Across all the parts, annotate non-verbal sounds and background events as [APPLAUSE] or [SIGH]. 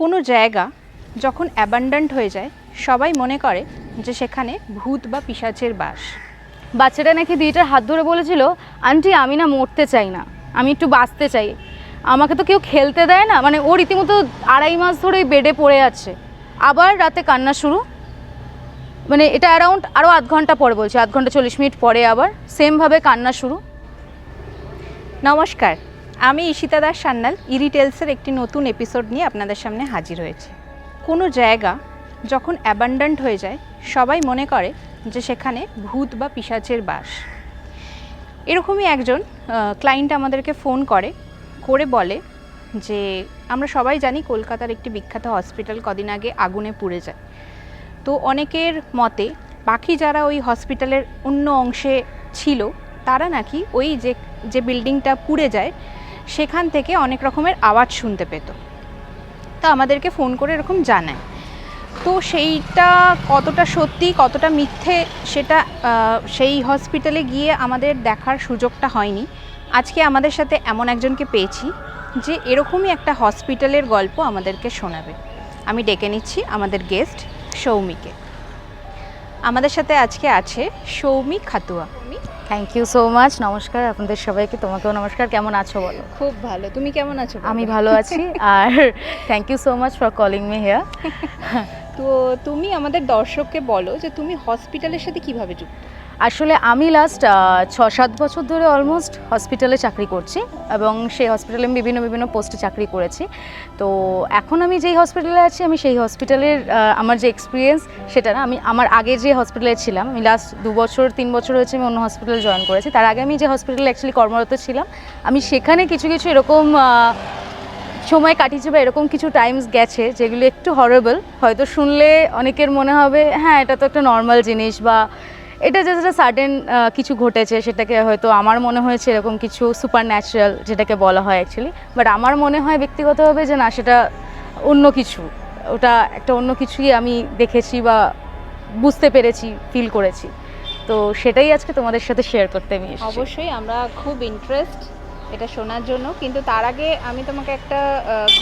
কোনো জায়গা যখন অ্যাবান্ডান্ট হয়ে যায়, সবাই মনে করে যে সেখানে ভূত বা পিশাচের বাস। বাচ্চাটা নাকি দিদিটার হাত ধরে বলেছিল, আন্টি, আমি না মরতে চাই না, আমি একটু বাঁচতে চাই। আমাকে তো কেউ খেলতে দেয় না মানে ও রীতিমতো আড়াই মাস ধরে বেডে পড়ে আছে। আবার রাতে কান্না শুরু। মানে এটা অ্যারাউন্ড আরও আধ ঘণ্টা পরে বলছে, আধ ঘণ্টা চল্লিশ মিনিট পরে আবার সেমভাবে কান্না শুরু। নমস্কার। আমি ঈশিতা দাস সান্যাল ইরিটেলসের একটি নতুন এপিসোড নিয়ে আপনাদের সামনে হাজির হয়েছে। কোনো জায়গা যখন অ্যাবান্ডান্ট হয়ে যায়, সবাই মনে করে যে সেখানে ভূত বা পিশাচের বাস। এরকমই একজন ক্লায়েন্ট আমাদেরকে ফোন করে করে বলে যে, আমরা সবাই জানি কলকাতার একটি বিখ্যাত হসপিটাল কদিন আগে আগুনে পুড়ে যায়। তো অনেকের মতে, বাকি যারা ওই হসপিটালের অন্য অংশে ছিল, তারা নাকি ওই যে যে বিল্ডিংটা পুড়ে যায় সেখান থেকে অনেক রকমের আওয়াজ শুনতে পেত। তা আমাদেরকে ফোন করে এরকম জানায়। তো সেইটা কতটা সত্যি, কতটা মিথ্যে, সেটা সেই হসপিটালে গিয়ে আমাদের দেখার সুযোগটা হয়নি। আজকে আমাদের সাথে এমন একজনকে পেয়েছি যে এরকমই একটা হসপিটালের গল্প আমাদেরকে শোনাবে। আমি ডেকে নিচ্ছি আমাদের গেস্ট সৌমিকে। আমাদের সাথে আজকে আছে Soumik Khatua. Thank you so much নমস্কার আপনাদের সবাইকে। তোমাকেও নমস্কার। কেমন আছো বলো? খুব ভালো। তুমি কেমন আছো আমি ভালো আছি। আর thank you so much for calling me here তো তুমি আমাদের দর্শককে বলো যে তুমি হসপিটালের সাথে কীভাবে যুক্ত? আসলে আমি লাস্ট ছ সাত বছর ধরে অলমোস্ট হসপিটালে চাকরি করছি এবং সেই হসপিটালে আমি বিভিন্ন বিভিন্ন পোস্টে চাকরি করেছি। তো এখন আমি যেই হসপিটালে আছি, আমি সেই হসপিটালের আমার যে এক্সপিরিয়েন্স সেটা না, আমি আমার আগে যে হসপিটালে ছিলাম, আমি লাস্ট দু বছর, তিন বছর হয়েছে আমি অন্য হসপিটালে জয়েন করেছি। তার আগে আমি যে হসপিটালে অ্যাকচুয়ালি কর্মরত ছিলাম, আমি সেখানে কিছু কিছু এরকম সময় কাটিয়েছে বা এরকম কিছু টাইমস গেছে যেগুলো একটু হরেবল হয়তো শুনলে অনেকের মনে হবে হ্যাঁ এটা তো একটা নর্মাল জিনিস বা এটা যে যেটা সাডেন কিছু ঘটেছে, সেটাকে হয়তো আমার মনে হয়েছে এরকম কিছু সুপার ন্যাচারাল যেটাকে বলা হয় অ্যাকচুয়ালি বাট আমার মনে হয় ব্যক্তিগতভাবে যে না, সেটা অন্য কিছু। ওটা একটা অন্য কিছুই আমি দেখেছি বা বুঝতে পেরেছি ফিল করেছি। তো সেটাই আজকে তোমাদের সাথে শেয়ার করতে আমি অবশ্যই, আমরা খুব ইন্টারেস্ট এটা শোনার জন্য, কিন্তু তার আগে আমি তোমাকে একটা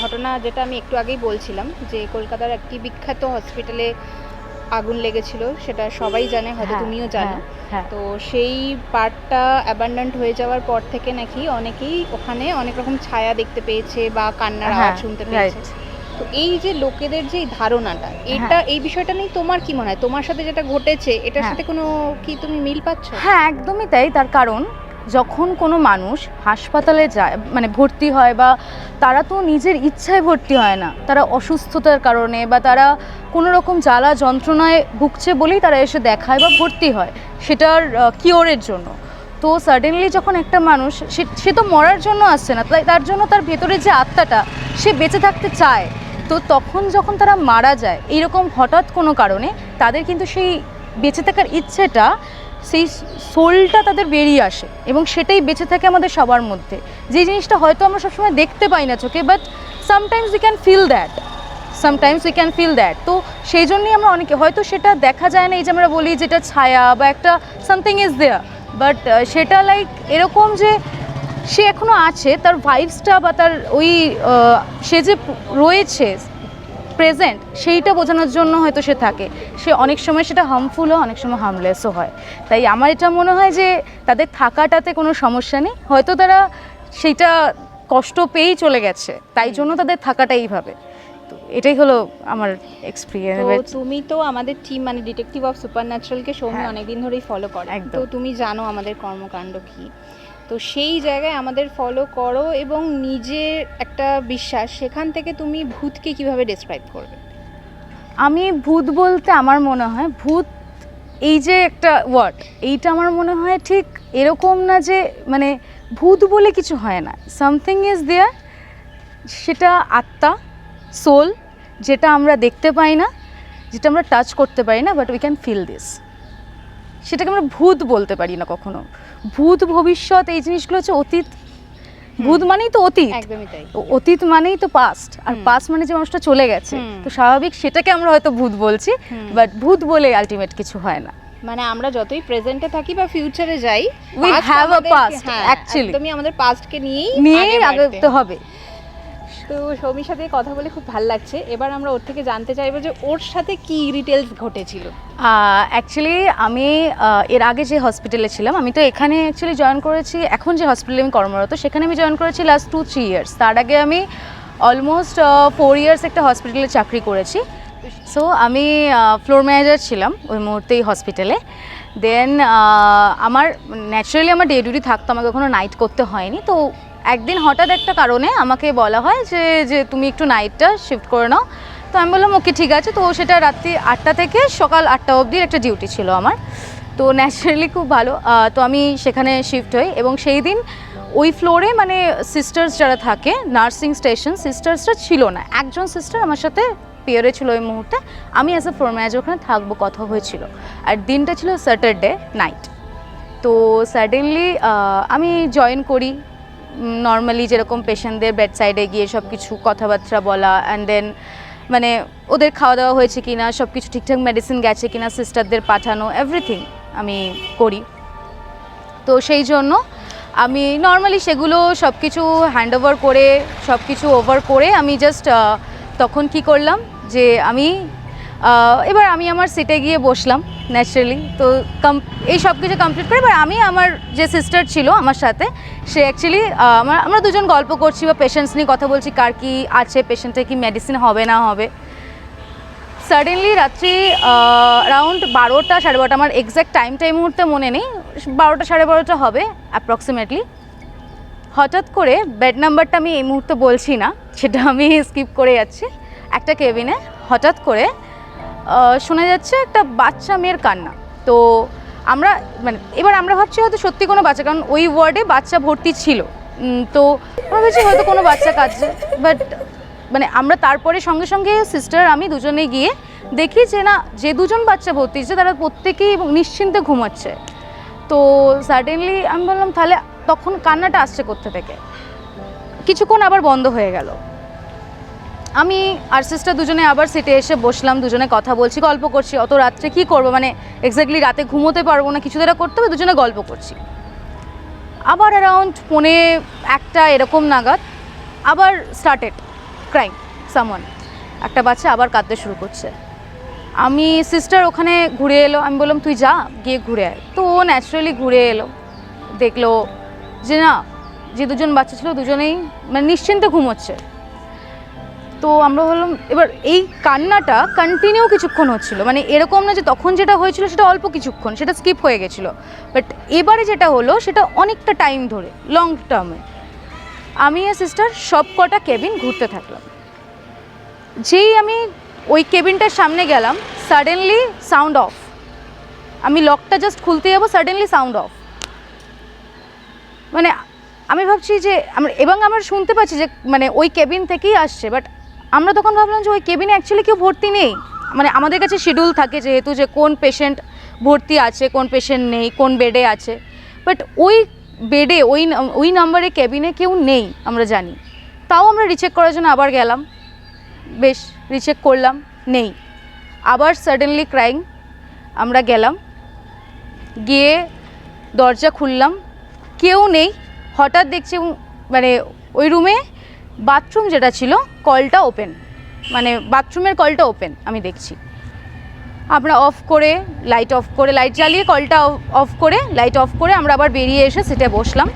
ঘটনা যেটা আমি একটু আগেই বলছিলাম, যে কলকাতার একটি বিখ্যাত হসপিটালে আগুন লেগেছিল সেটা সবাই জানে হয়তো হ্যাঁ, তুমিও জানো। হ্যাঁ, হ্যাঁ। তো সেই পার্টটা অ্যাবান্ডান্ট হয়ে যাওয়ার পর থেকে নাকি অনেকেই ওখানে অনেক রকম ছায়া দেখতে পেয়েছে বা কান্নার আওয়াজ শুনতে পেয়েছে। তো এই যে লোকেদের যে ধারণাটা এটা এই বিষয়টা নিয়ে তোমার কি মনে হয়? তোমার সাথে যেটা ঘটেছে এটার। সাথে কোনো কি তুমি মিল পাচ্ছ? হ্যাঁ একদমই তাই তার কারণ যখন কোনো মানুষ হাসপাতালে যায় মানে ভর্তি হয় বা তারা তো নিজের ইচ্ছায় ভর্তি হয় না, তারা অসুস্থতার কারণে বা তারা কোনো রকম জ্বালা যন্ত্রণায় ভুগছে বলেই তারা এসে দেখায় বা ভর্তি হয়, সেটার কিওরের জন্য। তো সাডেনলি যখন একটা মানুষ সে তো মরার জন্য আসছে না, তাই তার জন্য তার ভেতরে যে আত্মাটা, সে বেঁচে থাকতে চায়। তো তখন যখন তারা মারা যায়, এইরকম হঠাৎ কোনো কারণে তাদের কিন্তু সেই বেঁচে থাকার ইচ্ছেটা সেই সোলটা তাদের বেরিয়ে আসে এবং সেটাই বেঁচে থাকে আমাদের সবার মধ্যে। যে জিনিসটা হয়তো আমরা সবসময় দেখতে পাই না চোখে but sometimes we can feel that sometimes we can feel that তো সেই জন্যই আমরা অনেকে, হয়তো সেটা দেখা যায় না, এই যে আমরা বলি যেটা ছায়া বা একটা সামথিং ইজ দেয়ার বাট সেটা লাইক এরকম যে সে এখনও আছে, তার ভাইবসটা বা তার ওই সে যে রয়েছে প্রেজেন্ট সেইটা বোঝানোর জন্য হয়তো সে থাকে। সে অনেক সময় সেটা হার্মফুল হয় অনেক সময় হার্মলেসও হয়। তাই আমার এটা মনে হয় যে তাদের থাকাটাতে কোনো সমস্যা নেই। হয়তো তারা সেইটা কষ্ট পেয়েই চলে গেছে তাই জন্য তাদের থাকাটা এইভাবে। তো এটাই হলো আমার এক্সপিরিয়েন্স তুমি তো আমাদের টিম মানে ডিটেকটিভ অফ সুপার ন্যাচারালকে সৌমি হ্যাঁ। অনেকদিন ধরেই ফলো করো। তো তুমি জানো আমাদের কর্মকাণ্ড কি। তো সেই জায়গায় আমাদের ফলো করো এবং নিজের একটা বিশ্বাস, সেখান থেকে তুমি ভূতকে কীভাবে ডেসক্রাইব করবে? আমি ভূত বলতে আমার মনে হয়, ভূত এই যে একটা ওয়ার্ড এইটা আমার মনে হয় ঠিক এরকম না যে মানে ভূত বলে কিছু হয় না। সামথিং ইজ দেয়ার সেটা আত্মা সোল যেটা আমরা দেখতে পাই না, যেটা আমরা টাচ করতে পারি না but we can feel this সেটাকে আমরা ভূত বলতে পারি না কখনো। ভূত ভবিষ্যৎ এই জিনিসগুলো হচ্ছে অতীত। ভূত মানেই তো অতীত। অতীত মানেই তো পাস্ট আর পাস্ট মানে যে মানুষটা চলে গেছে। তো স্বাভাবিক সেটাকে আমরা হয়তো ভূত বলছি বাট ভূত বলে আলটিমেট কিছু হয় না। মানে আমরা যতই প্রেজেন্টে থাকি বা ফিউচারে যাই উই হ্যাভ past, হ্যাঁ, actually. একদমই আমাদের পাস্টকে নিয়েই নিয়েই আগে আগে তো হবে। তো সৌমির সাথে কথা বলে খুব ভালো লাগছে। এবার আমরা ওর থেকে জানতে চাইব যে ওর সাথে কি ডিটেলস ঘটেছিল। অ্যাকচুয়ালি আমি এর আগে যে হসপিটালে ছিলাম, আমি তো এখানে অ্যাকচুয়ালি জয়েন করেছি, এখন যে হসপিটালে আমি কর্মরত, সেখানে আমি জয়েন করেছি লাস্ট টু থ্রি ইয়ার্স তার আগে আমি অলমোস্ট ফোর ইয়ার্স একটা হসপিটালে চাকরি করেছি। সো আমি ফ্লোর ম্যানেজার ছিলাম ওই মুহূর্তেই হসপিটালে দেন আমার ন্যাচারালি আমার ডে ডিউটি থাকতো, আমাকে কখনো নাইট করতে হয়নি। তো একদিন হঠাৎ একটা কারণে আমাকে বলা হয় যে যে তুমি একটু নাইটটা শিফট করে নাও। তো আমি বললাম, ওকে, ঠিক আছে। তো সেটা রাত্রি আটটা থেকে সকাল আটটা অবধির একটা ডিউটি ছিল আমার। তো ন্যাচারালি খুব ভালো। তো আমি সেখানে শিফট হই এবং সেই দিন ওই ফ্লোরে মানে সিস্টার্স যারা থাকে নার্সিং স্টেশন সিস্টার্সরা ছিল না। একজন সিস্টার আমার সাথে পিয়ারে ছিল ওই মুহূর্তে। আমি অ্যাজ এ ফ্লোর ম্যানেজার ওখানে থাকব, কথা হয়েছিল। আর দিনটা ছিল স্যাটারডে নাইট তো সাডেনলি আমি জয়েন করি। নর্মালি যেরকম পেশেন্টদের বেড সাইডে গিয়ে সব কিছু কথাবার্তা বলা অ্যান্ড দেন মানে ওদের খাওয়া দাওয়া হয়েছে কি না সব কিছু ঠিকঠাক মেডিসিন গেছে কিনা সিস্টারদের পাঠানো এভরিথিং আমি করি। তো সেই জন্য আমি নর্মালি সেগুলো সব কিছু হ্যান্ড ওভার করে সব কিছু ওভার করে আমি জাস্ট তখন কি করলাম যে আমি এবার আমি আমার সিটে গিয়ে বসলাম ন্যাচারালি তো কম এই সব কিছু কমপ্লিট করে এবার আমি আমার যে সিস্টার ছিল আমার সাথে, সে অ্যাকচুয়ালি আমার, আমরা দুজন গল্প করছি বা পেশেন্টস নিয়ে কথা বলছি, কার কি আছে পেশেন্টের কি মেডিসিন হবে, না হবে। সাডেনলি রাত্রি অ্যারাউন্ড বারোটা, সাড়ে বারোটা, আমার এক্স্যাক্ট টাইমটা এই মুহূর্তে মনে নেই, বারোটা, সাড়ে বারোটা হবে অ্যাপ্রক্সিমেটলি হঠাৎ করে বেড নাম্বারটা আমি এই মুহূর্তে বলছি না, সেটা আমি স্কিপ করে যাচ্ছি একটা কেবিনে হঠাৎ করে শোনা যাচ্ছে একটা বাচ্চা মেয়ের কান্না। তো আমরা মানে এবার আমরা ভাবছি হয়তো সত্যি কোনো বাচ্চা, কারণ ওই ওয়ার্ডে বাচ্চা ভর্তি ছিল। তো আমরা ভাবছি হয়তো কোনো বাচ্চা কাঁদছে। বাট মানে আমরা তারপরে সঙ্গে সঙ্গে সিস্টার, আমি দুজনে গিয়ে দেখি যে, না, যে দুজন বাচ্চা ভর্তি হচ্ছে তারা প্রত্যেকেই নিশ্চিন্তে ঘুমাচ্ছে। তো সাডেনলি আমি বললাম, তাহলে তখন কান্নাটা আসছে কোথা থেকে? কিছুক্ষণ আবার বন্ধ হয়ে গেল। আমি আর সিস্টার দুজনে আবার সিটে এসে বসলাম, দুজনে কথা বলছি, গল্প করছি। অত রাত্রে কি করব? মানে এক্স্যাক্টলি রাতে ঘুমোতে পারব না, কিছু তো একটা করতে হবে, দুজনে গল্প করছি। আবার অ্যারাউন্ড পৌনে একটা এরকম নাগাদ আবার স্টার্টেড ক্রাইম সামন একটা বাচ্চা আবার কাঁদতে শুরু করছে। আমি সিস্টার ওখানে ঘুরে এলো, আমি বললাম, তুই যা, গিয়ে ঘুরে আয়। তো ও ন্যাচারালি ঘুরে এলো, দেখল যে না, যে দুজন বাচ্চা ছিল দুজনেই মানে নিশ্চিন্তে ঘুমোচ্ছে। তো আমরা বললাম এবার এই কান্নাটা কন্টিনিউ কিছুক্ষণ হচ্ছিল। মানে এরকম না যে তখন যেটা হয়েছিল সেটা অল্প কিছুক্ষণ, সেটা স্কিপ হয়ে গেছিল। বাট এবারে যেটা হলো, সেটা অনেকটা টাইম ধরে লং টার্মে আমি আর সিস্টার সব কটা কেবিন ঘুরতে থাকলাম। যেই আমি ওই কেবিনটার সামনে গেলাম সাডেনলি সাউন্ড অফ আমি লকটা জাস্ট খুলতে যাব সাডেনলি সাউন্ড অফ মানে আমি ভাবছি যে, আমার এবং আমরা শুনতে পাচ্ছি যে মানে ওই কেবিন থেকেই আসছে বাট আমরা তখন ভাবলাম যে ওই কেবিনে অ্যাকচুয়ালি কেউ ভর্তি নেই। মানে আমাদের কাছে শিডিউল থাকে যেহেতু যে কোন পেশেন্ট ভর্তি আছে, কোন পেশেন্ট নেই, কোন বেডে আছে। বাট ওই বেডে ওই ওই নাম্বারে কেবিনে কেউ নেই, আমরা জানি। তাও আমরা রিচেক করার জন্য আবার গেলাম। বেশ রিচেক করলাম, নেই। আবার সাডেনলি ক্রাইং আমরা গেলাম। গিয়ে দরজা খুললাম। কেউ নেই। হঠাৎ দেখছি মানে ওই রুমে বাথরুম যেটা ছিল, কলটা ওপেন মানে বাথরুমের কলটা ওপেন আমি দেখছি। আমরা অফ করে লাইট অফ করে লাইট জ্বালিয়ে কলটা অফ করে লাইট অফ করে আমরা আবার বেরিয়ে এসে সিটে বসলাম।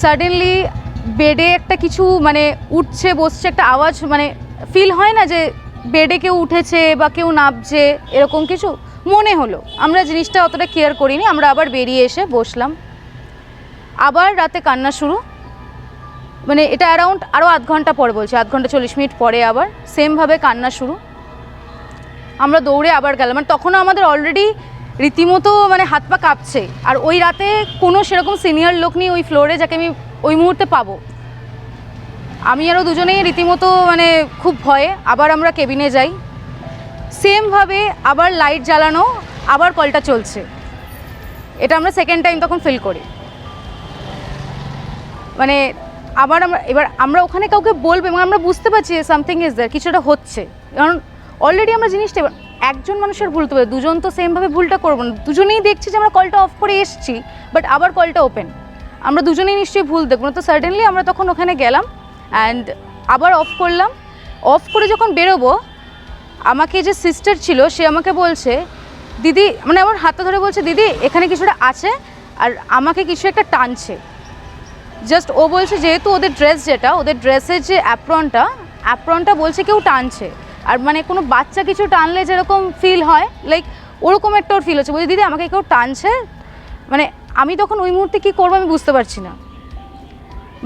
সাডেনলি বেডে একটা কিছু মানে উঠছে, বসছে, একটা আওয়াজ মানে ফিল হয় না যে বেডে কেউ উঠেছে বা কেউ নামছে, এরকম কিছু মনে হলো। আমরা জিনিসটা অতটা কেয়ার করিনি, আমরা আবার বেরিয়ে এসে বসলাম। আবার রাতে কান্না শুরু। মানে এটা অ্যারাউন্ড আরও আধ ঘণ্টা পরে বলছি, আধ ঘণ্টা চল্লিশ মিনিট পরে আবার সেমভাবে কান্না শুরু। আমরা দৌড়ে আবার গেলাম মানে তখনও আমাদের অলরেডি রীতিমতো মানে হাত পা কাঁপছে। আর ওই রাতে কোনো সেরকম সিনিয়র লোক নেই ওই ফ্লোরে যাকে আমি ওই মুহূর্তে পাবো। আমি আরও দুজনেই রীতিমতো মানে খুব ভয়ে, আবার আমরা কেবিনে যাই। সেমভাবে আবার লাইট জ্বালানো, আবার কলটা চলছে। এটা আমরা সেকেন্ড টাইম তখন ফিল করি। মানে আবার আমরা, এবার আমরা ওখানে কাউকে বলব এবং আমরা বুঝতে পারছি সামথিং ইজ দ্যার কিছুটা হচ্ছে। কারণ অলরেডি আমরা জিনিসটা একজন মানুষের ভুল তো, দুজন তো সেমভাবে ভুলটা করব না। দুজনেই দেখছি যে আমরা কলটা অফ করে এসছি বাট আবার কলটা ওপেন আমরা দুজনেই নিশ্চয়ই ভুল দেখব না, তো সার্টেনলি আমরা তখন ওখানে গেলাম অ্যান্ড আবার অফ করলাম। অফ করে যখন বেরোবো, আমাকে যে সিস্টার ছিল, সে আমাকে বলছে, দিদি মানে আমার হাতটা ধরে বলছে, দিদি, এখানে কিছুটা আছে, আর আমাকে কিছু একটা টানছে। জাস্ট ও বলছে যেহেতু ওদের ড্রেস যেটা, ওদের ড্রেসের যে অ্যাপ্রনটা অ্যাপ্রনটা বলছে কেউ টানছে। আর মানে কোনো বাচ্চা কিছু টানলে যেরকম ফিল হয় লাইক ওরকম একটা ওর ফিল হচ্ছে। বলছি, দিদি, আমাকে কেউ টানছে? মানে আমি তখন ওই মুহূর্তে কী করব আমি বুঝতে পারছি না।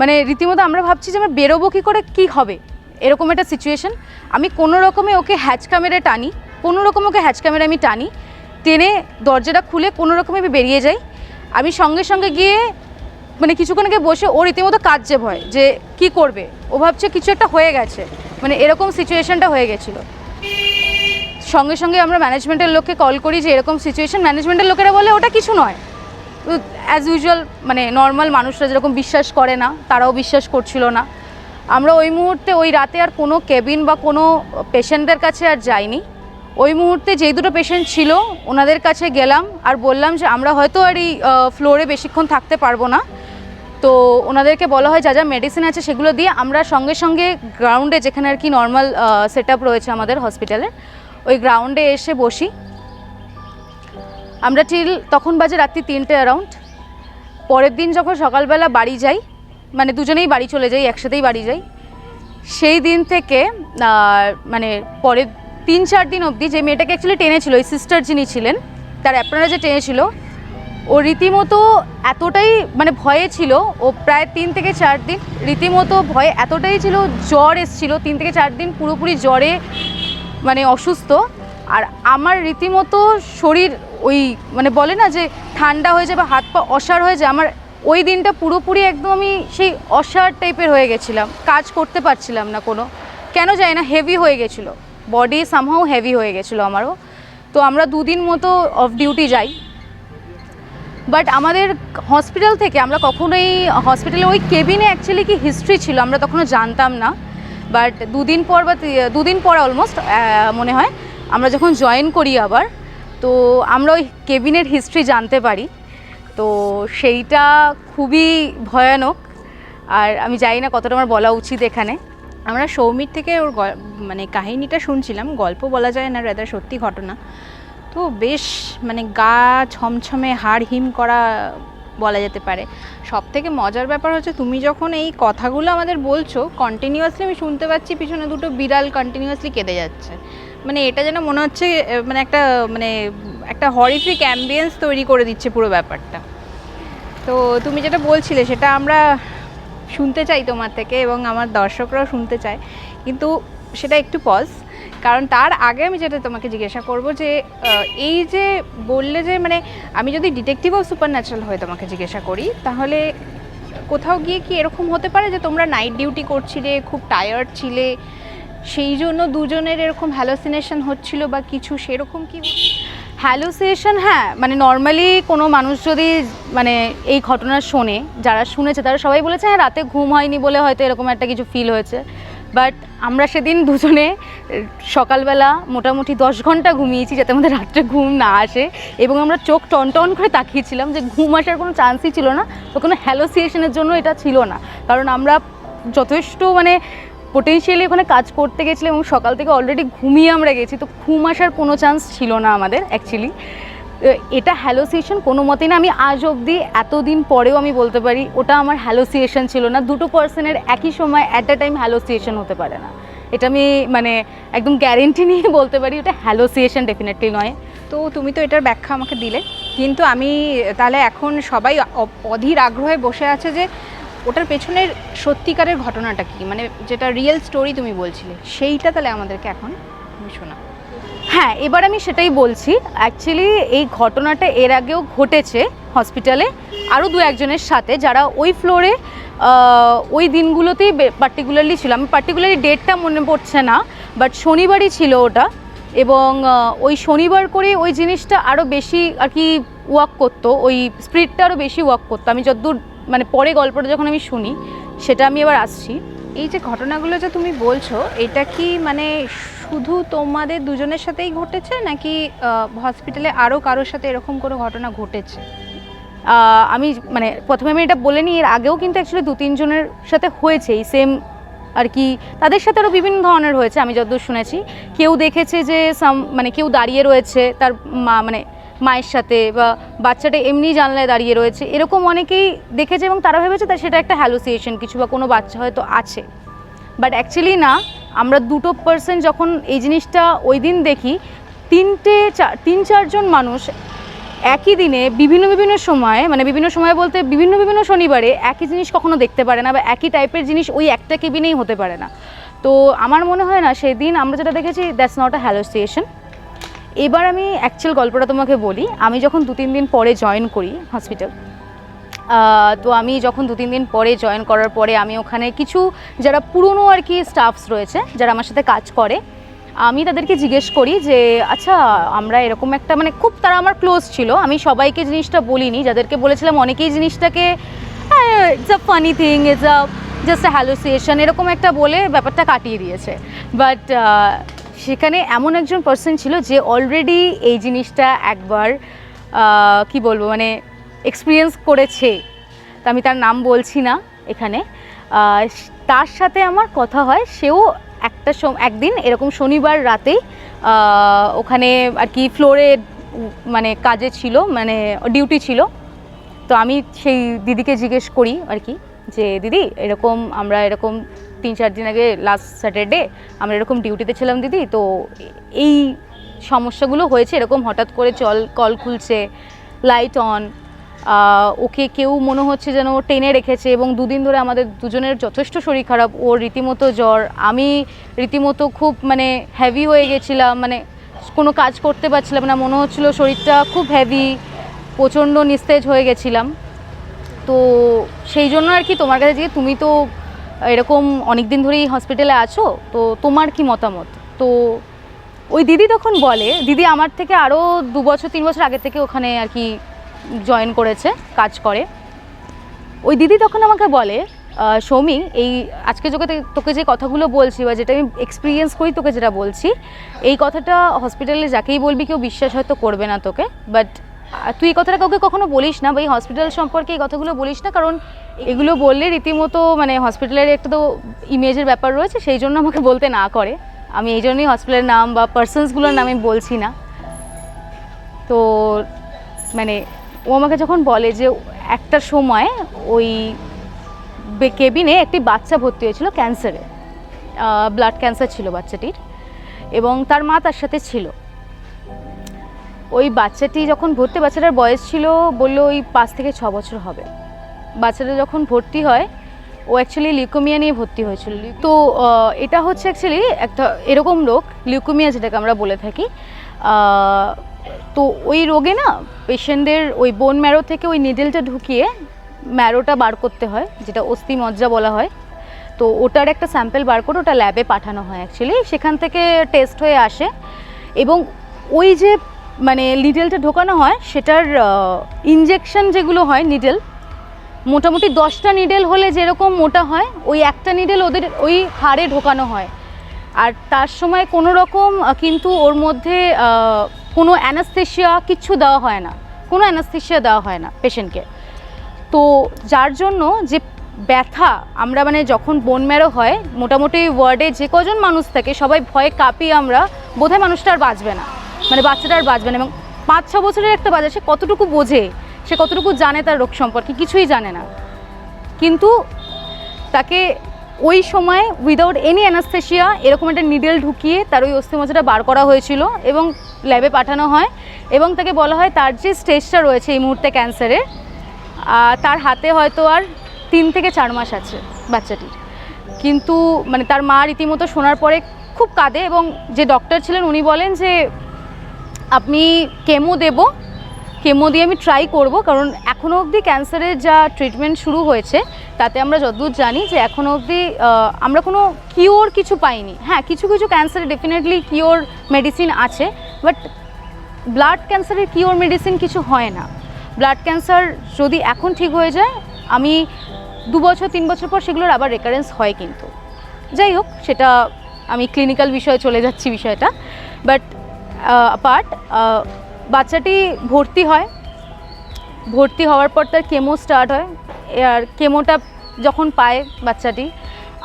মানে রীতিমতো আমরা ভাবছি যে আমরা বেরোবো কী করে, কী হবে? এরকম একটা সিচুয়েশন আমি কোনো রকমে ওকে হ্যাচকা মেরে টানি, কোনো রকম ওকে হ্যাচকা মেরে আমি টানি। টেনে দরজাটা খুলে কোনো রকমে আমি বেরিয়ে যাই। আমি সঙ্গে সঙ্গে গিয়ে মানে কিছুক্ষণ আগে বসে ও রীতিমতো কাঁদছে ভয়, যে কি করবে? ও ভাবছে কিছু একটা হয়ে গেছে। মানে এরকম সিচুয়েশনটা হয়ে গেছিল। সঙ্গে সঙ্গে আমরা ম্যানেজমেন্টের লোককে কল করি যে এরকম সিচুয়েশন ম্যানেজমেন্টের লোকেরা বলে ওটা কিছু নয়। অ্যাজ ইউজুয়াল মানে নর্মাল মানুষরা যেরকম বিশ্বাস করে না, তারাও বিশ্বাস করছিল না। আমরা ওই মুহূর্তে ওই রাতে আর কোনো কেবিন বা কোনো পেশেন্টদের কাছে আর যাইনি। ওই মুহূর্তে যেই দুটো পেশেন্ট ছিল, ওনাদের কাছে গেলাম আর বললাম যে আমরা হয়তো আর এই ফ্লোরে বেশিক্ষণ থাকতে পারব না। তো ওনাদেরকে বলা হয় যা যা মেডিসিন আছে সেগুলো দিয়ে আমরা সঙ্গে সঙ্গে গ্রাউন্ডে যেখানে আর কি নর্মাল সেট রয়েছে আমাদের হসপিটালে ওই গ্রাউন্ডে এসে বসি। আমরা টিল তখন বাজে রাত্রি তিনটে অ্যারাউন্ড পরের দিন যখন সকালবেলা বাড়ি যাই মানে দুজনেই বাড়ি চলে যাই, একসাথেই বাড়ি যাই, সেই দিন থেকে মানে পরের তিন চার দিন অবধি যে মেয়েটাকে অ্যাকচুয়ালি টেনেছিল, ওই সিস্টার যিনি ছিলেন, তার আপনারা যে টেনেছিল ও রীতিমতো এতটাই মানে ভয়ে ছিল, ও প্রায় তিন থেকে চার দিন রীতিমতো ভয়ে এতটাই ছিল, জ্বর এসছিল, তিন থেকে চার দিন পুরোপুরি জ্বরে মানে অসুস্থ। আর আমার রীতিমতো শরীর ওই মানে বলে না যে ঠান্ডা হয়ে যায় বা হাত পা অসার হয়ে যায়, আমার ওই দিনটা পুরোপুরি একদম আমি সেই অসার টাইপের হয়ে গেছিলাম, কাজ করতে পারছিলাম না কোনো। কেন যায় না হেভি হয়ে গেছিল। বডি সামহাও হেভি হয়ে গেছিল আমারও। তো আমরা দুদিন মতো অফ ডিউটি যাই। বাট আমাদের হসপিটাল থেকে আমরা কখনোই হসপিটালে ওই কেবিনে অ্যাকচুয়ালি কি হিস্ট্রি ছিল, আমরা তখনও জানতাম না। বাট দুদিন পর বা দুদিন পর অলমোস্ট মনে হয়, আমরা যখন জয়েন করি আবার, তো আমরা ওই কেবিনের হিস্ট্রি জানতে পারি। তো সেইটা খুবই ভয়ানক। আর আমি জানি না কতটা আমার বলা উচিত এখানে। আমরা সৌমির থেকে ওর মানে কাহিনীটা শুনছিলাম, গল্প বলা যায় না রেদার সত্যি ঘটনা। তো বেশ মানে গা ছমছমে হাড় হিম করা বলা যেতে পারে। সব থেকে মজার ব্যাপার হচ্ছে তুমি যখন এই কথাগুলো আমাদের বলছো কন্টিনিউয়াসলি আমি শুনতে পাচ্ছি পিছনে দুটো বিড়াল কন্টিনিউয়াসলি কেঁদে যাচ্ছে। মানে এটা যেন মনে হচ্ছে মানে একটা মানে একটা হরিফিক অ্যাম্বিয়েন্স তৈরি করে দিচ্ছে পুরো ব্যাপারটা। তো তুমি যেটা বলছিলে সেটা আমরা শুনতে চাই তোমার থেকে এবং আমার দর্শকরাও শুনতে চায়। কিন্তু সেটা একটু পজ কারণ তার আগে আমি যেটা তোমাকে জিজ্ঞাসা করব যে এই যে বললে যে মানে আমি যদি ডিটেকটিভ অফ সুপার ন্যাচারাল হয়ে তোমাকে জিজ্ঞাসা করি, তাহলে কোথাও গিয়ে কি এরকম হতে পারে যে তোমরা নাইট ডিউটি করছিলে, খুব টায়ার্ড ছিলে, সেই জন্য দুজনের এরকম হ্যালোসিনেশন হচ্ছিল বা কিছু সেরকম কি? হ্যালুসিয়েশন হ্যাঁ মানে নর্মালি কোনো মানুষ যদি মানে এই ঘটনা শোনে, যারা শুনেছে, তারা সবাই বলেছে হ্যাঁ রাতে ঘুম হয়নি বলে হয়তো এরকম একটা কিছু ফিল হয়েছে। বাট আমরা সেদিন দুজনে সকালবেলা মোটামুটি দশ ঘণ্টা ঘুমিয়েছি যাতে আমাদের রাত্রে ঘুম না আসে এবং আমরা চোখ টন টন করে তাকিয়েছিলাম যে ঘুম আসার কোনো চান্সই ছিল না তো কোনো হ্যালোসিয়েশনের জন্য এটা ছিল না। কারণ আমরা যথেষ্ট মানে পোটেনশিয়ালি ওখানে কাজ করতে গেছিলাম এবং সকাল থেকে অলরেডি ঘুমিয়ে আমরা গেছি, তো ঘুম আসার কোনো চান্স ছিল না আমাদের অ্যাকচুয়ালি এটা হ্যালোসিয়েশন কোনো মতেই না, আমি আজ অবধি এতদিন পরেও আমি বলতে পারি ওটা আমার হ্যালোসিয়েশন ছিল না। দুটো পার্সনের একই সময় অ্যাট আ টাইম হ্যালোসিয়েশন হতে পারে না। এটা আমি মানে একদম গ্যারেন্টি নিয়ে বলতে পারি, ওটা হ্যালোসিয়েশন ডেফিনেটলি নয়। তো তুমি তো এটার ব্যাখ্যা আমাকে দিলে। কিন্তু আমি তাহলে এখন সবাই অধীর আগ্রহে বসে আছে যে ওটার পেছনের সত্যিকারের ঘটনাটা কি? মানে যেটা রিয়েল স্টোরি তুমি বলছিলে, সেইটা তাহলে আমাদেরকে এখন তুমি শোনা হ্যাঁ এবার আমি সেটাই বলছি। অ্যাকচুয়ালি এই ঘটনাটা এর আগেও ঘটেছে হসপিটালে আরও দু একজনের সাথে যারা ওই ফ্লোরে ওই দিনগুলোতেই পার্টিকুলারলি ছিল। আমি পার্টিকুলারলি ডেটটা মনে পড়ছে না বাট শনিবারই ছিল ওটা। এবং ওই শনিবার করে ওই জিনিসটা আরও বেশি আর কি ওয়াক করতো। ওই স্পিরিটটা আরও বেশি ওয়াক করতো। আমি যতদূর মানে পরে গল্পটা যখন আমি শুনি, সেটা আমি এবার আসছি। এই যে ঘটনাগুলো যে তুমি বলছো, এটা কি মানে শুধু তোমাদের দুজনের সাথেই ঘটেছে নাকি হসপিটালে আরও কারোর সাথে এরকম কোনো ঘটনা ঘটেছে? আমি মানে প্রথমে আমি এটা বলে নিই, এর আগেও কিন্তু অ্যাকচুয়ালি দু তিনজনের সাথে হয়েছে, এই সেম আর কি। তাদের সাথে আরও বিভিন্ন ধরনের হয়েছে, আমি যতদূর শুনেছি। কেউ দেখেছে যে সাম মানে কেউ দাঁড়িয়ে রয়েছে তার মা মানে মায়ের সাথে বা বাচ্চাটা এমনি জানলায় দাঁড়িয়ে রয়েছে, এরকম অনেকেই দেখেছে এবং তারা ভেবেছে তার সেটা একটা হ্যালোসিয়েশন কিছু বা কোনো বাচ্চা হয়তো আছে। বাট অ্যাকচুয়ালি না আমরা দুটো পার্সেন্ট যখন এই জিনিসটা ওই দিন দেখি, তিনটে তিন চারজন মানুষ একই দিনে বিভিন্ন বিভিন্ন সময়ে মানে বিভিন্ন সময় বলতে বিভিন্ন বিভিন্ন শনিবারে একই জিনিস কখনো দেখতে পারে না বা একই টাইপের জিনিস ওই একটা কেবিনেই হতে পারে না। তো আমার মনে হয় না সেদিন আমরা যেটা দেখেছি দ্যাটস নট আ হ্যালোসিয়েশন এবার আমি অ্যাকচুয়াল গল্পটা তোমাকে বলি। আমি যখন দু তিন দিন পরে জয়েন করি হসপিটাল তো আমি যখন দু তিন দিন পরে জয়েন করার পরে আমি ওখানে কিছু যারা পুরনো আর কি স্টাফস রয়েছে, যারা আমার সাথে কাজ করে, আমি তাদেরকে জিজ্ঞেস করি যে আচ্ছা আমরা এরকম একটা মানে খুব তারা আমার ক্লোজ ছিল, আমি সবাইকে জিনিসটা বলিনি, যাদেরকে বলেছিলাম অনেকেই জিনিসটাকে it's a funny thing it's a just hallucination এরকম একটা বলে ব্যাপারটা কাটিয়ে দিয়েছে। বাট সেখানে এমন একজন পার্সন ছিল যে অলরেডি এই জিনিসটা একবার কি বলব মানে এক্সপিরিয়েন্স করেছে, তা আমি তার নাম বলছি না এখানে। তার সাথে আমার কথা হয়, সেও একটা একদিন এরকম শনিবার রাতেই ওখানে আর কি ফ্লোরে মানে কাজে ছিল মানে ডিউটি ছিল। তো আমি সেই দিদিকে জিজ্ঞেস করি আর কি যে, দিদি, এরকম আমরা এরকম তিন চার দিন আগে লাস্ট স্যাটারডে আমরা এরকম ডিউটিতে ছিলাম দিদি, তো এই সমস্যাগুলো হয়েছে, এরকম হঠাৎ করে চল কল খুলছে লাইট অন ওকে কেউ মনে হচ্ছে যেন টেনে রেখেছে এবং দুদিন ধরে আমাদের দুজনের যথেষ্ট শরীর খারাপ। ওর রীতিমতো জ্বর। আমি রীতিমতো খুব মানে হ্যাভি হয়ে গেছিলাম মানে কোনো কাজ করতে পারছিলাম না। মনে হচ্ছিল শরীরটা খুব হ্যাভি প্রচণ্ড নিস্তেজ হয়ে গেছিলাম। তো সেই জন্য আর কি তোমার কাছে যে তুমি তো এরকম অনেক দিন ধরেই হসপিটালে আছো, তো তোমার কি মতামত? তো ওই দিদি তখন বলে, দিদি আমার থেকে আরও দু বছর, তিন বছর আগে থেকে ওখানে আর কি জয়েন করেছে, কাজ করে। ওই দিদি তখন আমাকে বলে সৌমি, এই আজকে তোকে তোকে যে কথাগুলো বলছি বা যেটা আমি এক্সপিরিয়েন্স করি তোকে যেটা বলছি, এই কথাটা হসপিটালে যাকেই বলবি কেউ বিশ্বাস হয়তো করবে না তোকে বাট তুই এই কথাটা কাউকে কখনো বলিস না বা এই হসপিটাল সম্পর্কে এই কথাগুলো বলিস না, কারণ এগুলো বললে রীতিমতো মানে হসপিটালের একটা তো ইমেজের ব্যাপার রয়েছে, সেই জন্য আমাকে বলতে না করে। আমি এই জন্যই হসপিটালের নাম বা পার্সনসগুলোর নাম বলছি না। তো মানে ও আমাকে যখন বলে যে একটা সময় ওই কেবিনে একটি বাচ্চা ভর্তি হয়েছিল ক্যান্সারে ব্লাড ক্যান্সার ছিল বাচ্চাটির এবং তার মা তার সাথে ছিল। ওই বাচ্চাটি যখন ভর্তি, বাচ্চাটার বয়স ছিল বলল ওই পাঁচ থেকে ছ বছর হবে। বাচ্চাটা যখন ভর্তি হয়, ও অ্যাকচুয়ালি লিউকোমিয়া নিয়ে ভর্তি হয়েছিল। তো এটা হচ্ছে অ্যাকচুয়ালি একটা এরকম রোগ লিউকোমিয়া যেটাকে আমরা বলে থাকি তো ওই রোগে না পেশেন্টদের ওই বোন ম্যারো থেকে ওই নিডেলটা ঢুকিয়ে ম্যারোটা বার করতে হয়, যেটা অস্থি মজ্জা বলা হয়। তো ওটার একটা স্যাম্পেল বার করে ওটা ল্যাবে পাঠানো হয় অ্যাকচুয়ালি সেখান থেকে টেস্ট হয়ে আসে এবং ওই যে মানে নিডেলটা ঢোকানো হয়, সেটার ইনজেকশন যেগুলো হয় নিডেল মোটামুটি দশটা নিডেল হলে যেরকম মোটা হয়, ওই একটা নিডেল ওদের ওই হাড়ে ঢোকানো হয়। আর তার সময় কোনো রকম কিন্তু ওর মধ্যে কোনো অ্যানাস্থেশিয়া কিচ্ছু দেওয়া হয় না। কোনো অ্যানাস্থেশিয়া দেওয়া হয় না পেশেন্টকে। তো যার জন্য যে ব্যথা, আমরা মানে যখন বোন ম্যারো হয়, মোটামুটি ওয়ার্ডে যে কজন মানুষ থাকে, সবাই ভয়ে কাঁপিয়ে আমরা, বোধহয় মানুষটা আর বাঁচবে না। মানে বাচ্চাটা আর বাঁচবে না এবং পাঁচ ছ বছরের একটা বাচ্চা, সে কতটুকু বোঝে, সে কতটুকু জানে তার রোগ সম্পর্কে, কিছুই জানে না। কিন্তু তাকে ওই সময় উইদাউট এনি অ্যানাস্থেশিয়া এরকম একটা নিডেল ঢুকিয়ে তার ওই অস্থিমজ্জাটা বার করা হয়েছিল এবং ল্যাবে পাঠানো হয় এবং তাকে বলা হয় তার যে স্টেজটা রয়েছে এই মুহূর্তে ক্যান্সারের তার হাতে হয়তো আর তিন থেকে চার মাস আছে বাচ্চাটির। কিন্তু মানে তার মা রীতিমতো শোনার পরে খুব কাঁদে এবং যে ডক্টর ছিলেন উনি বলেন যে, আপনি কেমো দেব কেমো দিয়ে আমি ট্রাই করব, কারণ এখনও অবধি ক্যান্সারের যা ট্রিটমেন্ট শুরু হয়েছে, তাতে আমরা যতদূর জানি যে এখনও অবধি আমরা কোনো কিওর কিছু পাইনি। হ্যাঁ কিছু কিছু ক্যান্সারে ডেফিনেটলি কিওর মেডিসিন আছে বাট ব্লাড ক্যান্সারের কিওর মেডিসিন কিছু হয় না। ব্লাড ক্যান্সার যদি এখন ঠিক হয়ে যায়, আমি দু বছর, তিন বছর পর সেগুলোর আবার রেকারেন্স হয় কিন্তু। যাই হোক, সেটা আমি ক্লিনিক্যাল বিষয়ে চলে যাচ্ছি বিষয়টা বাট পার্ট বাচ্চাটি ভর্তি হয়। ভর্তি হওয়ার পর তার কেমো স্টার্ট হয়। আর কেমোটা যখন পায় বাচ্চাটি,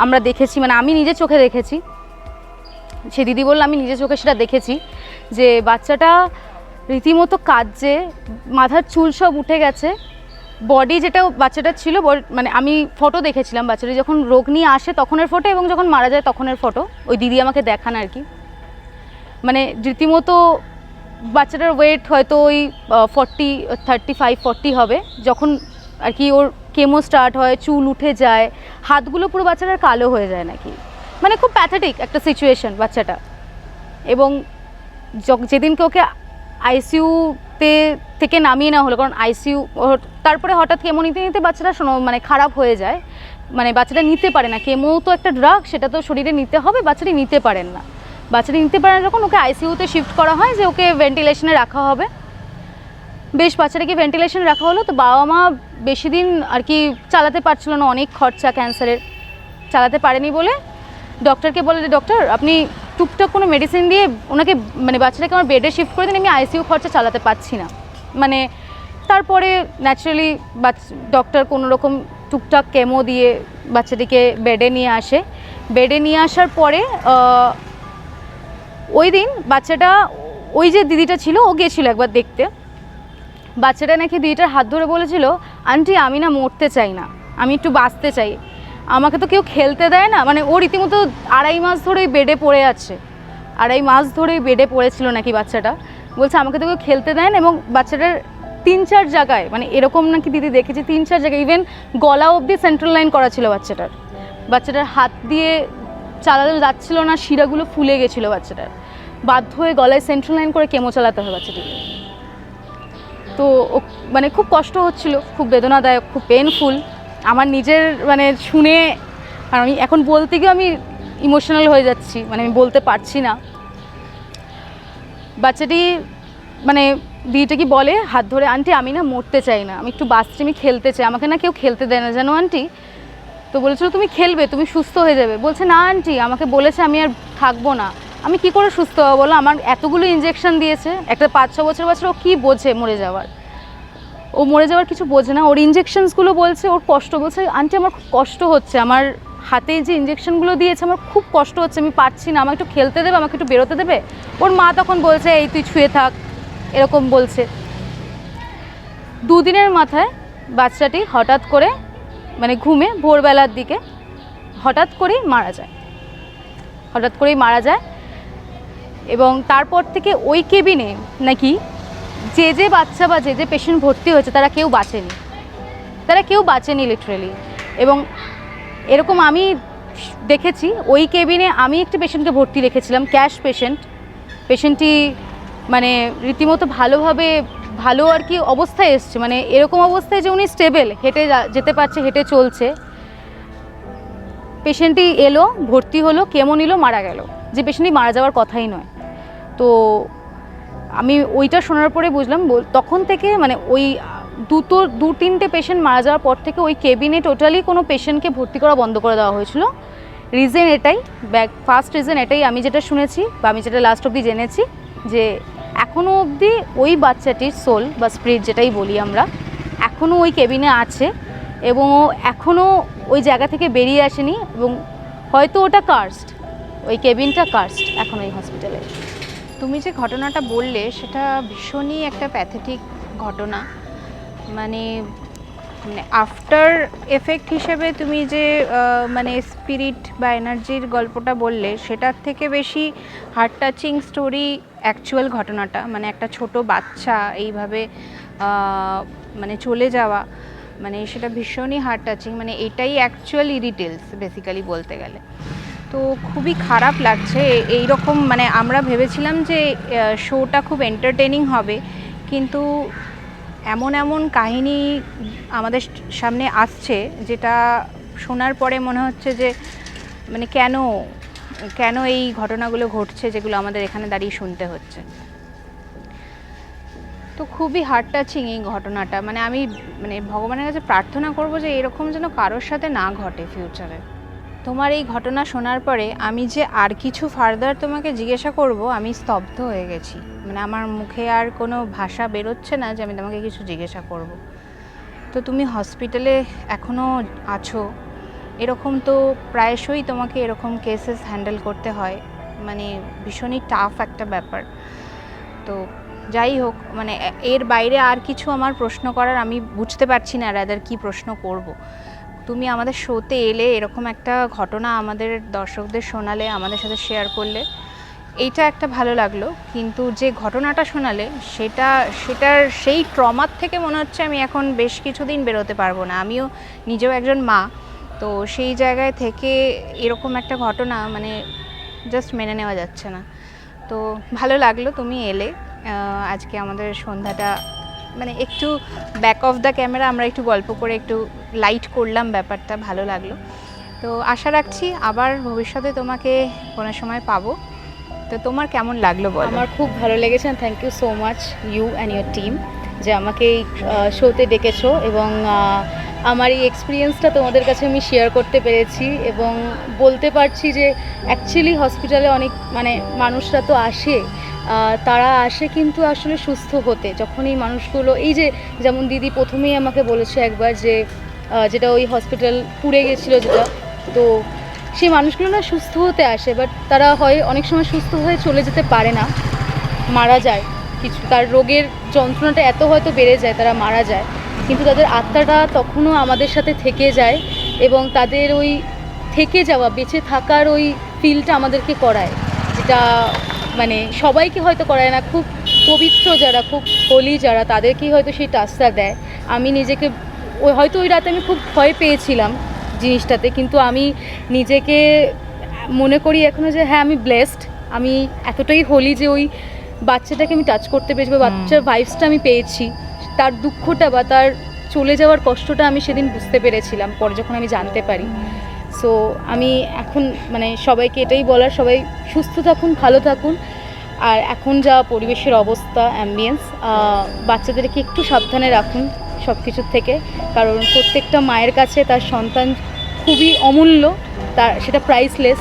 আমরা দেখেছি মানে আমি নিজে চোখে দেখেছি, সে দিদি বলল, আমি নিজে চোখে সেটা দেখেছি যে বাচ্চাটা রীতিমতো কাঁদছে, মাথার চুল সব উঠে গেছে বডি যেটা বাচ্চাটার ছিল মানে আমি ফটো দেখেছিলাম বাচ্চাটি, যখন রোগ নিয়ে আসে তখনের ফটো এবং যখন মারা যায় তখনের ফটো ওই দিদি আমাকে দেখান আর কি। মানে রীতিমতো বাচ্চাটার ওয়েট হয়তো ওই ফর্টি থার্টি ফাইভ ফর্টি হবে। যখন আর কি ওর কেমো স্টার্ট হয়, চুল উঠে যায়, হাতগুলো পুরো বাচ্চাটার কালো হয়ে যায় নাকি? মানে খুব প্যাথেটিক একটা সিচুয়েশন বাচ্চাটা। এবং যেদিনকে ওকে আইসিইউতে থেকে নামিয়ে নেওয়া হলো, কারণ আইসিইউ তারপরে হঠাৎ কেমো নিতে নিতে বাচ্চাটা শোনো- মানে খারাপ হয়ে যায়। মানে বাচ্চাটা নিতে পারে না। কেমো তো একটা ড্রাগ সেটা তো শরীরে নিতে হবে, বাচ্চাটি নিতে পারেন না। বাচ্চাটি নিতে পারে না যখন ওকে আইসিইউতে শিফট করা হয় যে ওকে ভেন্টিলেশনে রাখা হবে। বেশ বাচ্চাটাকে ভেন্টিলেশনে রাখা হলো? তো বাবা মা বেশি দিন আর কি চালাতে পারছিল না, অনেক খরচা ক্যান্সারের চালাতে পারেনি বলে ডক্টরকে বলে যে ডক্টর আপনি টুকটাক কোনো মেডিসিন দিয়ে ওনাকে মানে বাচ্চাটাকে আমার বেডে শিফট করে দিন, আমি আইসিইউ খরচা চালাতে পারছি না। মানে তারপরে ন্যাচারালি ডক্টর কোনো রকম টুকটাক কেমো দিয়ে বাচ্চাটিকে বেডে নিয়ে আসে। বেডে নিয়ে আসার পরে ওই দিন বাচ্চাটা, ওই যে দিদিটা ছিল, ও গিয়েছিল একবার দেখতে। বাচ্চাটা নাকি দিদিটার হাত ধরে বলেছিল, আন্টি, আমি না মরতে চাই না, আমি একটু বাঁচতে চাই। আমাকে তো কেউ খেলতে দেয় না। মানে ও রীতিমতো আড়াই মাস ধরেই বেডে পড়ে আছে। আড়াই মাস ধরেই বেডে পড়েছিল নাকি বাচ্চাটা। বলছে, আমাকে তো কেউ খেলতে দেয় না। এবং বাচ্চাটার তিন চার জায়গায় মানে এরকম নাকি দিদি দেখেছি, তিন চার জায়গায় ইভেন গলা অবধি সেন্ট্রাল লাইন করা ছিল বাচ্চাটার। বাচ্চাটার হাত দিয়ে চালানো যাচ্ছিল না, শিরাগুলো ফুলে গেছিল বাচ্চাটার। বাধ্য হয়ে গলায় সেন্ট্রাল লাইন করে কেমো চালাতে হয় বাচ্চাটিকে। তো মানে খুব কষ্ট হচ্ছিল, খুব বেদনাদায়ক, খুব পেনফুল আমার নিজের মানে শুনে আর আমি এখন বলতে গিয়ে আমি ইমোশনাল হয়ে যাচ্ছি মানে আমি বলতে পারছি না। বাচ্চাটি মানে দিদিটা কি বলে? হাত ধরে, আন্টি, আমি না মরতে চাই না, আমি একটু বাঁচছি আমি খেলতে চাই। আমাকে না কেউ খেলতে দেয় না, জানো আন্টি? তো বলেছিল, তুমি খেলবে, তুমি সুস্থ হয়ে যাবে। বলছে, না আন্টি, আমাকে বলেছে আমি আর থাকব না। আমি কি করে সুস্থ হব বলো? আমার এতগুলো ইঞ্জেকশন দিয়েছে, একটা পাঁচ, ছ বছর বছর ও কী বোঝে মরে যাওয়ার? ও মরে যাওয়ার কিছু বোঝে না। ওর ইঞ্জেকশনসগুলো বলছে, ওর কষ্ট বলছে। আন্টি, আমার খুব কষ্ট হচ্ছে। আমার হাতে যে ইঞ্জেকশনগুলো দিয়েছে, আমার খুব কষ্ট হচ্ছে। আমি পারছি না। আমাকে একটু খেলতে দেবে, আমাকে একটু বেরোতে দেবে? ওর মা তখন বলছে, এই, তুই ছুঁয়ে থাক। এরকম বলছে। দুদিনের মাথায় বাচ্চাটি হঠাৎ করে মানে ঘুমে ভোরবেলার দিকে হঠাৎ করেই মারা যায়। হঠাৎ করেই মারা যায়। এবং তারপর থেকে ওই কেবিনে নাকি যে যে বাচ্চা বা যে যে পেশেন্ট ভর্তি হয়েছে, তারা কেউ বাঁচেনি। তারা কেউ বাঁচেনি লিটারেলি এবং এরকম আমি দেখেছি, ওই কেবিনে আমি একটি পেশেন্টকে ভর্তি রেখেছিলাম ক্যাশ পেশেন্ট পেশেন্টটি মানে রীতিমতো ভালোভাবে, ভালো আর কি অবস্থায় এসছে। মানে এরকম অবস্থায় যে উনি স্টেবল হেঁটে যেতে পারছে, হেঁটে চলছে। পেশেন্টটি এলো, ভর্তি হলো, কেমন নিল মারা গেল। যে পেশেন্টটি মারা যাওয়ার কথাই নয়। তো আমি ওইটা শোনার পরে বুঝলাম তখন থেকে মানে ওই দুটো, দু তিনটে পেশেন্ট মারা যাওয়ার পর থেকে ওই কেবিনে টোটালি কোনো পেশেন্টকে ভর্তি করা বন্ধ করে দেওয়া হয়েছিল। রিজন এটাই ব্যাক ফার্স্ট রিজন এটাই আমি যেটা শুনেছি বা আমি যেটা লাস্ট অবধি জেনেছি যে এখনও অবধি ওই বাচ্চাটির সোল বা স্প্রিট যেটাই বলি আমরা এখনও ওই কেবিনে আছে এবং ও এখনও ওই জায়গা থেকে বেরিয়ে আসেনি এবং হয়তো ওটা কার্সড ওই কেবিনটা কার্সড এখন ওই হসপিটালে তুমি যে ঘটনাটা বললে, সেটা ভীষণই একটা প্যাথেটিক ঘটনা। মানে মানে আফটার এফেক্ট হিসেবে তুমি যে মানে স্পিরিট বা এনার্জির গল্পটা বললে, সেটার থেকে বেশি হার্ট টাচিং স্টোরি অ্যাকচুয়াল ঘটনাটা মানে একটা ছোট বাচ্চা এইভাবে মানে চলে যাওয়া মানে সেটা ভীষণই হার্ট টাচিং মানে এটাই অ্যাকচুয়ালি ডিটেলস বেসিক্যালি বলতে গেলে। তো খুবই খারাপ লাগছে। এই রকম মানে আমরা ভেবেছিলাম যে শোটা খুব এন্টারটেনিং হবে। কিন্তু এমন এমন কাহিনী আমাদের সামনে আসছে, যেটা শোনার পরে মনে হচ্ছে যে মানে কেন কেন এই ঘটনাগুলো ঘটছে যেগুলো আমাদের এখানে দাঁড়িয়ে শুনতে হচ্ছে। তো খুবই হার্ট টাচিং এই ঘটনাটা। মানে আমি মানে ভগবানের কাছে প্রার্থনা করব যে, এরকম যেন কারোর সাথে না ঘটে ফিউচারে তোমার এই ঘটনা শোনার পরে আমি যে আর কিছু ফার্দার তোমাকে জিজ্ঞাসা করব, আমি স্তব্ধ হয়ে গেছি। মানে আমার মুখে আর কোনো ভাষা বেরোচ্ছে না যে আমি তোমাকে কিছু জিজ্ঞাসা করব। তো তুমি হসপিটালে এখনও আছো? এরকম তো প্রায়শই তোমাকে এরকম কেসেস হ্যান্ডেল করতে হয়। মানে ভীষণই টাফ একটা ব্যাপার। তো যাই হোক মানে এর বাইরে আর কিছু আমার প্রশ্ন করার আমি বুঝতে পারছি না রাদার কি প্রশ্ন করব। তুমি আমাদের শোতে এলে এরকম একটা ঘটনা আমাদের দর্শকদের শোনালে, আমাদের সাথে শেয়ার করলে, এইটা একটা ভালো লাগল। কিন্তু যে ঘটনাটা শোনালে সেটা, সেটার সেই ট্রমার থেকে মনে হচ্ছে আমি এখন বেশ কিছুদিন বেরোতে পারব না। আমিও নিজেও একজন মা, তো সেই জায়গায় থেকে এরকম একটা ঘটনা মানে জাস্ট মেনে নেওয়া যাচ্ছে না। তো ভালো লাগল তুমি এলে আজকে আমাদের সন্ধ্যাটা মানে একটু ব্যাক অফ দ্য ক্যামেরা আমরা একটু গল্প করে একটু লাইট করলাম ব্যাপারটা, ভালো লাগল। তো আশা রাখছি আবার ভবিষ্যতে তোমাকে কোনো সময় পাবো। তো তোমার কেমন লাগল বল? আমার খুব ভালো লেগেছে thank you so much you and your team যে আমাকে এই শোতে ডেকেছো এবং আমার এই এক্সপিরিয়েন্সটা তোমাদের কাছে আমি শেয়ার করতে পেরেছি এবং বলতে পারছি যে অ্যাকচুয়ালি হসপিটালে অনেক মানে মানুষরা তো আসে তারা আসে কিন্তু আসলে সুস্থ হতে। যখন এই মানুষগুলো, এই যে যেমন দিদি প্রথমেই আমাকে বলেছে একবার যে যেটা ওই হসপিটাল পুড়ে গেছিল যেটা, তো সেই মানুষগুলো না সুস্থ হতে আসে বাট তারা হয়, অনেক সময় সুস্থ হয়ে চলে যেতে পারে না, মারা যায়। কিছু তার রোগের যন্ত্রণাটা এত হয়তো বেড়ে যায়, তারা মারা যায়। কিন্তু তাদের আত্মাটা তখনও আমাদের সাথে থেকে যায় এবং তাদের ওই থেকে যাওয়া, বেঁচে থাকার ওই ফিলটা আমাদেরকে করায়। যেটা মানে সবাইকে হয়তো করায় না, খুব পবিত্র যারা, খুব হোলি যারা, তাদেরকেই হয়তো সেই টাচটা দেয়। আমি নিজেকে ওই হয়তো ওই রাতে আমি খুব ভয় পেয়েছিলাম জিনিসটাতে, কিন্তু আমি নিজেকে মনে করি এখনও যে হ্যাঁ আমি ব্লেসড আমি এতটাই হোলি যে ওই বাচ্চাটাকে আমি টাচ করতে পেরেছি বা বাচ্চার ভাইবসটা আমি পেয়েছি তার দুঃখটা বা তার চলে যাওয়ার কষ্টটা আমি সেদিন বুঝতে পেরেছিলাম পরে যখন আমি জানতে পারি। সো আমি এখন মানে সবাইকে এটাই বলার সবাই সুস্থ থাকুন ভালো থাকুন আর এখন যা পরিবেশের অবস্থা অ্যাম্বিয়েন্স বাচ্চাদেরকে একটু সাবধানে রাখুন সব কিছুর থেকে কারণ প্রত্যেকটা মায়ের কাছে তার সন্তান খুবই অমূল্য তার সেটা প্রাইসলেস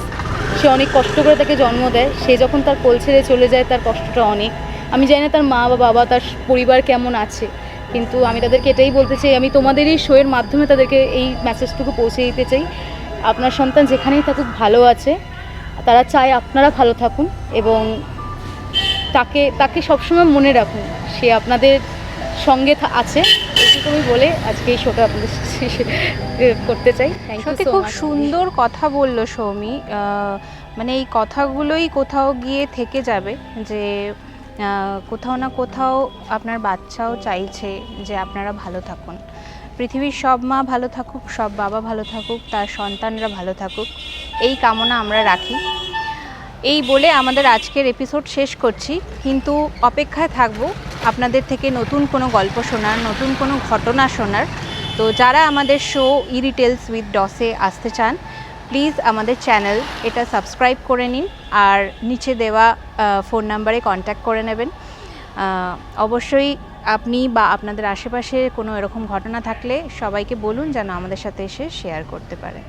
সে অনেক কষ্ট করে তাকে জন্ম দেয়। সে যখন তার কোল ছেড়ে চলে যায়, তার কষ্টটা অনেক। আমি জানি না তার মা বা বাবা, তার পরিবার কেমন আছে। কিন্তু আমি তাদেরকে এটাই বলতে চাই, আমি তোমাদের এই শোয়ের মাধ্যমে তাদেরকে এই মেসেজটুকু পৌঁছে দিতে চাই। আপনার সন্তান যেখানেই থাকুক, ভালো আছে। তারা চায় আপনারা ভালো থাকুন এবং তাকে তাকে সবসময় মনে রাখুন। সে আপনাদের সঙ্গে আছে। আমি বলে আজকে এই শোটা আপনাদের [LAUGHS] করতে চাই। সত্যি খুব সুন্দর কথা বলল সৌমি। মানে এই কথাগুলোই কোথাও গিয়ে থেকে যাবে যে কোথাও না কোথাও আপনার বাচ্চাও চাইছে যে আপনারা ভালো থাকুন। পৃথিবীর সব মা ভালো থাকুক সব বাবা ভালো থাকুক তার সন্তানরা ভালো থাকুক। এই কামনা আমরা রাখি। এই বলে আমাদের আজকের এপিসোড শেষ করছি। কিন্তু অপেক্ষায় থাকব আপনাদের থেকে নতুন কোনো গল্প শোনার, নতুন কোনো ঘটনা শোনার, তো যারা আমাদের শো ইরিটেলস উইথ ডসে আসতে চান প্লিজ আমাদের চ্যানেল এটা সাবস্ক্রাইব করে নিন আর নিচে দেওয়া ফোন নাম্বারে কন্ট্যাক্ট করে নেবেন। অবশ্যই আপনি বা আপনাদের আশেপাশে কোনো এরকম ঘটনা থাকলে সবাইকে বলুন যেন আমাদের সাথে এসে শেয়ার করতে পারে।